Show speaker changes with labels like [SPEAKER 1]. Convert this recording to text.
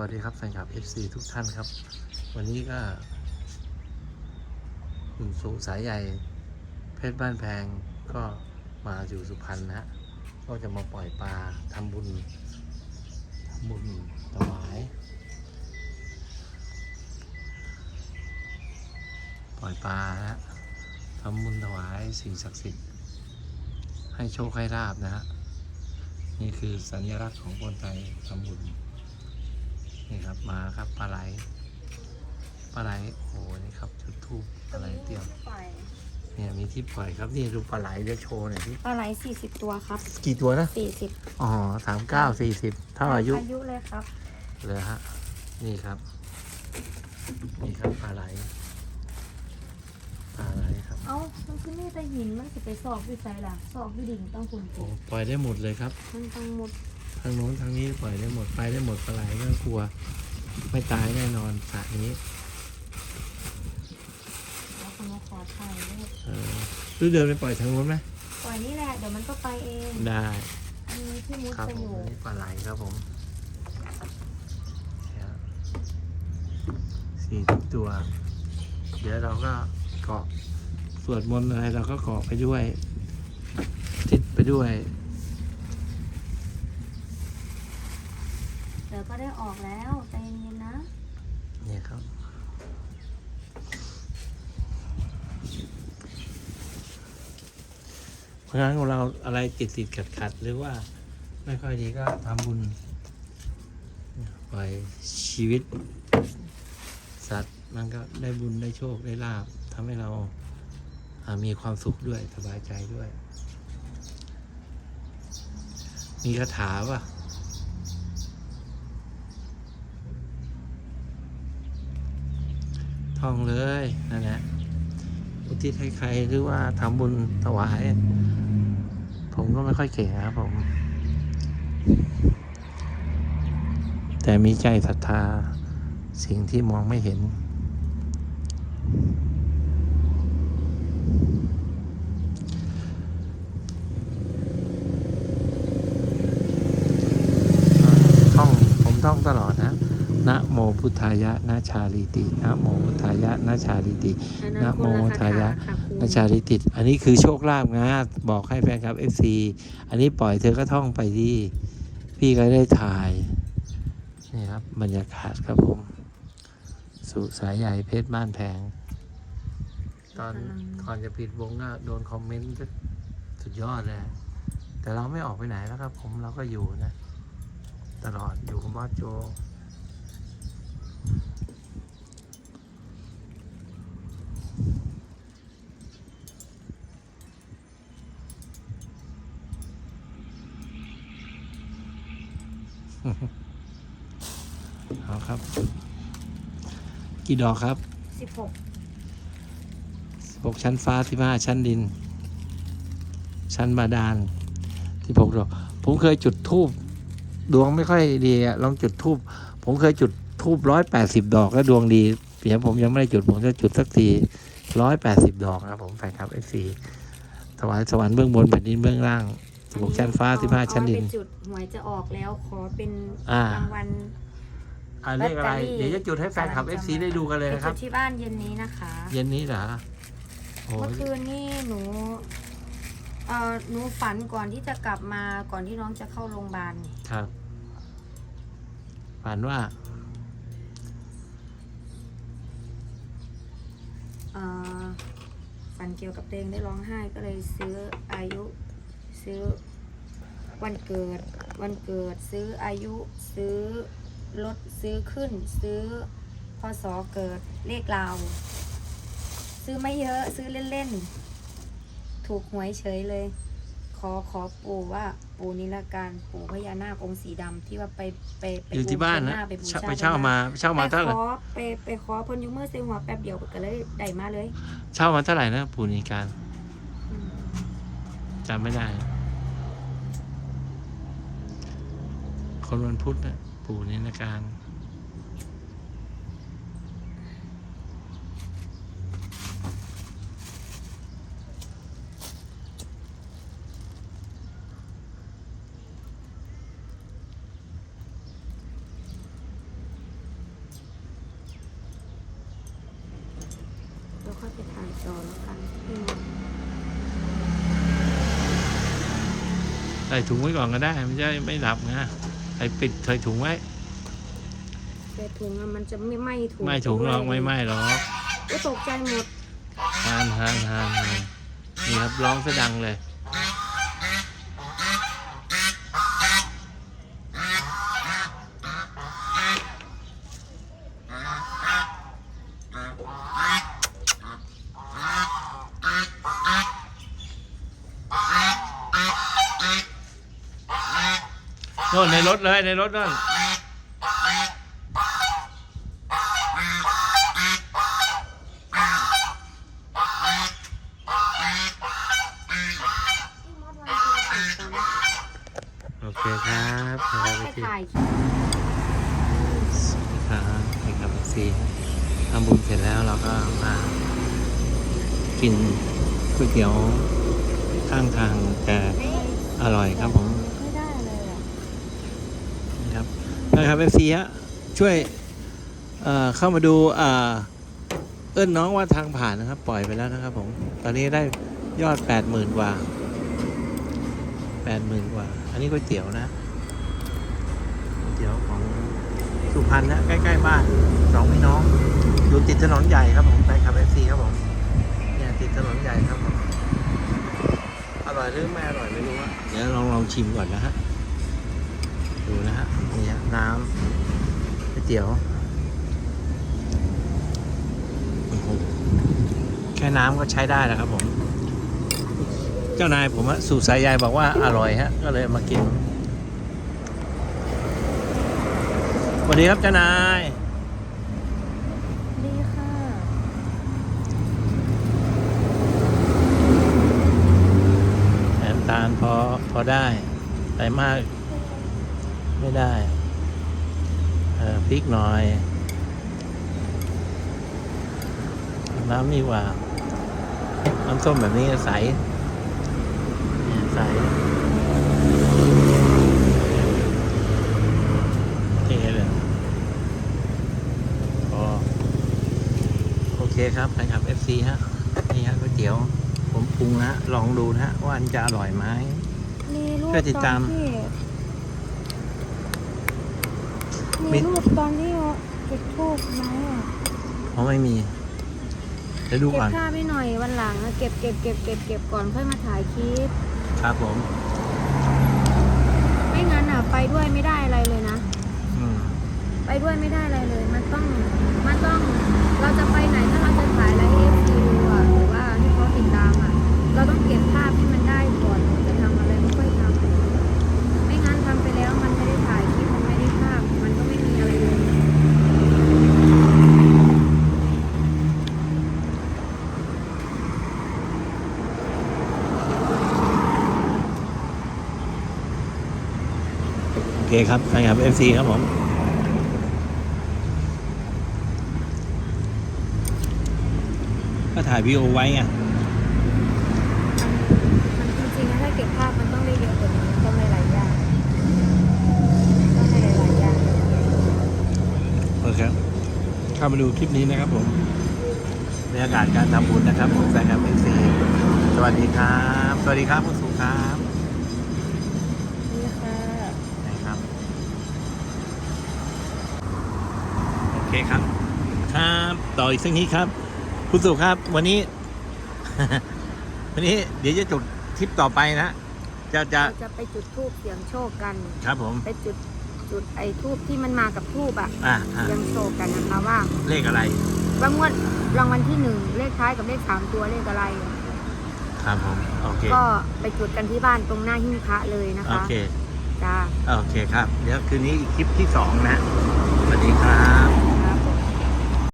[SPEAKER 1] วัสดีครับแฟนคลับ FC ทุกท่านครับ วันนี้ก็คุณสุสายใหญ่เพชรบ้านแพงก็มาอยู่สุพรรณนะฮะก็จะมาปล่อยปลาทำบุญทำบุญถวาย ปล่อยปลานะฮะทำบุญถวายสิ่งศักดิ์สิทธิ์ ให้โชคให้ลาบนะฮะนี่คือสัญลักษณ์ของคนไทยทำบุญ นี่ครับมาครับปลาไหลปลาไหลโอ้โหนี่ครับจุดทูบปลาไหลเตรียมเนี่ยมีที่ปล่อยครับนี่ดูปลาไหลเดี๋ยวโชว์หน่อยที่
[SPEAKER 2] ปลาไหลสี่สิบตัวครับ
[SPEAKER 1] กี่ตัวนะ
[SPEAKER 2] สี่สิบ
[SPEAKER 1] อ๋อสามเก้าสี่สิบเท่าอายุ
[SPEAKER 2] อายุเลยครับ
[SPEAKER 1] เลยฮะนี่ครับ นี่ครับปลาไหลปลาไหลครับ
[SPEAKER 2] เอ้ามันคือนี่แต่หินมันสิไปสอบด้วยใจล่ะสอบด้วยดินต้องคุณ
[SPEAKER 1] โอ้ปล่อยได้หมดเลยครับ
[SPEAKER 2] มันต้องหมด
[SPEAKER 1] ทางโน้นทางนี้ปล่อยได้หมดไปได้หมดปลาไหลไม่ต้องกลัว ไม่ตายแน่นอนสระนี้
[SPEAKER 2] แล้วคนมาขอถ่ายรูป
[SPEAKER 1] เออหรือเดินไปปล่อยทางโน้นไหม
[SPEAKER 2] ปล่อยนี่แหละเดี๋ยวมันก็ไปเอง
[SPEAKER 1] ได้
[SPEAKER 2] อันนี้ที่มุด
[SPEAKER 1] ครับ
[SPEAKER 2] จะ
[SPEAKER 1] ผ
[SPEAKER 2] อ
[SPEAKER 1] ม
[SPEAKER 2] ยู่
[SPEAKER 1] อันนี่ปลาไหลครับผมสี่สิบตัว เดี๋ยวเราก็เกาะสวดมนต์อะไรเราก็เกาะไปด้วยติดไปด้วย
[SPEAKER 2] ดี๋ยวก็ได้ออกแล้วใจเย็นๆนะ
[SPEAKER 1] เนี่ยครับ เพราะงั้นของเราอะไรติดติดขัดขัดหรือว่าไม่ค่อยดีก็ทำบุญปล่อยชีวิต สัตว์มันก็ได้บุญได้โชคได้ลาบทำให้เราอ่ามีความสุขด้วยสบายใจด้วย มีคาถาป่ะ ท่องเลยนั่นแหละอุทิศให้ใครหรือว่าทำบุญถวาย ผมก็ไม่ค่อยเก่งนครับผม แต่มีใจศรัทธาสิ่งที่มองไม่เห็น ท่องผมท่องตลอด นะนะโมพุทธายะนะชาลิตินะโมพุทธายะนะชาลิตินะโมทายะนะชาลิติ อันนี้คือโชคลาภนะบอกให้แฟนคลับ FC อันนี้ปล่อยเธอก็ท่องไปที่ พี่ก็ได้ถ่ายนี่ครับบรรยากาศครับผม สุสายใหญ่เพชรบ้านแพง ตอนก่อนจะปิดวงก็โดนคอมเมนต์ก็สุดยอดเลย แต่เราไม่ออกไปไหนแล้วครับผมเราก็อยู่นะ ตลอดอยู่กับบอสโจ เอาครับ กี่ดอกครับ
[SPEAKER 2] สิบหก
[SPEAKER 1] 16ชั้นฟ้า15ชั้นดิน ชั้นบาดาล16ดอก ผมเคยจุดทูบดวงไม่ค่อยดีอะลองจุดทูบผมเคยจุดทูบร้อยแปดสิบดอกแล้วดวงดีเพียงผมยังไม่ได้จุดผมจะจุดสักทีร้อยแปดสิบดอกนะครับผมแฟนครับเอฟซีถวายสวรรค์เบื้องบนแผ่นดินเบื้องล่าง16ชั้นฟ้า15ชั้นดิน
[SPEAKER 2] เอาไปจุดหวยจะออกแล้วขอเป็น
[SPEAKER 1] อ่า
[SPEAKER 2] รางวัล
[SPEAKER 1] อ่าเลขอะไร
[SPEAKER 2] ลอตเตอรี่
[SPEAKER 1] เดี๋ยวจะจุดให้แฟนคลับเอฟซีได้ดูกันเลย
[SPEAKER 2] ไป
[SPEAKER 1] นะค
[SPEAKER 2] จุ
[SPEAKER 1] รั
[SPEAKER 2] ด
[SPEAKER 1] บ
[SPEAKER 2] ที่บ้านเย็นนี้นะคะ
[SPEAKER 1] เย็นนี้เหรอโอ้
[SPEAKER 2] เมื่อคืนนี่หนูเอ่อหนูฝันก่อนที่จะกลับมาก่อนที่น้องจะเข้าโรงพยาบาลนี่
[SPEAKER 1] ครับฝันว่า
[SPEAKER 2] เอ่อฝันเกี่ยวกับเตงได้ร้องไห้ก็เลยซื้ออายุ ซื้อวันเกิด วันเกิด ซื้ออายุ ซื้อ รถซื้อขึ้นซื้อพศเกิดเลขราวซื้อไม่เยอะซื้อเล่นๆ ถูกหวยเฉยเลย ขอขอปู่ว่าปู่นิลการปู่พญานาคองค์สีดำที่ว่าไปไปไป
[SPEAKER 1] อยู่ที่บ้าน
[SPEAKER 2] บูช
[SPEAKER 1] นะ
[SPEAKER 2] หไปบู
[SPEAKER 1] เช่า
[SPEAKER 2] ชา
[SPEAKER 1] ไปเช่ามาเช่ามา
[SPEAKER 2] ไป
[SPEAKER 1] เท่าไห
[SPEAKER 2] ข
[SPEAKER 1] ร่
[SPEAKER 2] อไปไปขอเพิ่นอยูมือเซหัวแป๊บเดียวก็เลยได้มาเลย
[SPEAKER 1] เช่ามาเท่าไหร่นะปูนิการจำไม่ได้ คนวันพุธนะ ปู่นี่นะการค่อยไปถ่าย
[SPEAKER 2] จอแล้วกันพี่
[SPEAKER 1] ใส่ถุงไว้ก่อนก็ได้ ไม่ใช่ไม่หลับนะ ใส่ปิดใส่ถุงไว้
[SPEAKER 2] แต่ถุงอะมันจะไม่ไหม้ถุง
[SPEAKER 1] ไม่ถุงหรอกไม่ไหม้หรอก
[SPEAKER 2] ก็ตกใจหมด
[SPEAKER 1] ฮานฮานฮานฮานนี่ครับร้องซะดังเลย โน่นในรถเลยในรถนั่น
[SPEAKER 2] พี่มดวางโทรศัพท์กัน
[SPEAKER 1] โอเคครับไป
[SPEAKER 2] ให้
[SPEAKER 1] ที่
[SPEAKER 2] ถ่ายคลิป
[SPEAKER 1] ครับไปกับซีทำบุญเสร็จแล้วเราก็มา กินก๋วยเตี๋ยวข้างทางแต่อร่อยครับผม
[SPEAKER 2] ไม่ได้เลยอะ
[SPEAKER 1] นะครับ นะครับเอฟซีฮะช่วยเเข้ามาดูเอ่อเอื้นน้องว่าทางผ่านนะครับ ปล่อยไปแล้วนะครับผม ตอนนี้ได้ยอดแปดหมื่นกว่าแปดหมื่นกว่า อันนี้ก๋วยเตี๋ยวนะก๋วยเตี๋ยวของสุพรรณนะใกล้ๆบ้านสองพี่น้อง อยู่ติดถนนใหญ่ครับผมไปขับเอฟซีครับผมเนี่ยติดถนนใหญ่ครับผมอร่อยหรือไม่อร่อยไม่รู้อะเดี๋ยวลองลองชิมก่อนนะฮะ ดูนะฮะนี่ฮะน้ำก๋วยเตี๋ยวโอ้โหแค่น้ำก็ใช้ได้แล้วครับผม เจ้านายผมอะสูตรสายใยบอกว่าอร่อยฮะ ก็เลยมากินสวัสดีครับเจ้านาย
[SPEAKER 2] ดีค่ะ
[SPEAKER 1] น้ำตาลพอพอได้ใส่มาก ไม่ได้ เออพริกหน่อย น้ำนี่หว่า น้ำส้มแบบนี้ใสเนี่ยใสเทเลยพอโอเคครับแฟนคลับ FC ฮะ นี่ฮะก๋วยเตี๋ยว ผมปรุงนะฮะ ลองดูนะฮะ ว่ามันจะอร่อยไหม
[SPEAKER 2] มีรูป
[SPEAKER 1] ก็ติดตาม
[SPEAKER 2] อนที่
[SPEAKER 1] มี
[SPEAKER 2] มีรูปตอนที่จุดทูบไหมอะ
[SPEAKER 1] เพราะไม่มีเดี๋ยวดู
[SPEAKER 2] เก็บ
[SPEAKER 1] ก่อน
[SPEAKER 2] ภาพไว้หน่อยวันหลังอะเก็บเก็บเก็บเก็บเก็บก่อนค่อยมาถ่ายคลิป
[SPEAKER 1] ครับผม
[SPEAKER 2] ไม่งั้นอะไปด้วยไม่ได้อะไรเลยนะ
[SPEAKER 1] อืม
[SPEAKER 2] ไปด้วยไม่ได้อะไรเลย มันต้อง มันต้อง เราจะไปไหนถ้าเราจะถ่ายอะไรให้เอฟซีดูอะหรือว่าให้เขาติดตามอะ เราต้องเก็บภาพให้มันได้ก่อนจะทำอะไรไม่ค่อยทำไม่งั้นทำไปแล้วมันไม่ได้ถ่ายคลิปมันไม่ได้ภาพ มันก็ไม่มีอะไรเลย
[SPEAKER 1] โอ เคครับแฟนคลับ FC ครับผมก็ถ่ายวีดีโอไว้ไง
[SPEAKER 2] มันจริงๆนะถ้าเก็บภาพมันต้องได้เยอะกว่านี้ต้องได้หลายอย่างต้องได้หลายๆอย่าง
[SPEAKER 1] โอเคเข้ามาดูคลิปนี้นะครับผมบรรยากาศการทำบุญนะครับผมแฟนคลับ FC สวัสดีครับ สวัสดีครับคุณสุครับ
[SPEAKER 2] นี่ค่ะ
[SPEAKER 1] นะครับ โอ เคครับ ครับต่ออีกสักนิดครับ คุณสุครับ วันนี้ วันนี้เดี๋ยวจะจุดทริปต่อไปนะจะจะ
[SPEAKER 2] เราจะไปจุดทูบเสียงโชคกัน
[SPEAKER 1] ครับผม
[SPEAKER 2] ไปจุดจุดไอ้ทูบที่มันมากับทูบอะ
[SPEAKER 1] อ่าอ่า
[SPEAKER 2] เสียงโชคกันนะคะว่า
[SPEAKER 1] เลขอะไร
[SPEAKER 2] ว่างวดรางวัลที่หนึ่งเลขท้ายกับเลขสามตัวเลขอะไร
[SPEAKER 1] ครับผม โอเค
[SPEAKER 2] ก็ไปจุดกันที่บ้านตรงหน้าหิ้งพระเลยนะ
[SPEAKER 1] โอ
[SPEAKER 2] คะ
[SPEAKER 1] เค
[SPEAKER 2] จ้า
[SPEAKER 1] โอเคครับ เดี๋ยวคืนนี้อีกคลิปที่สองนะสวัสดีครับ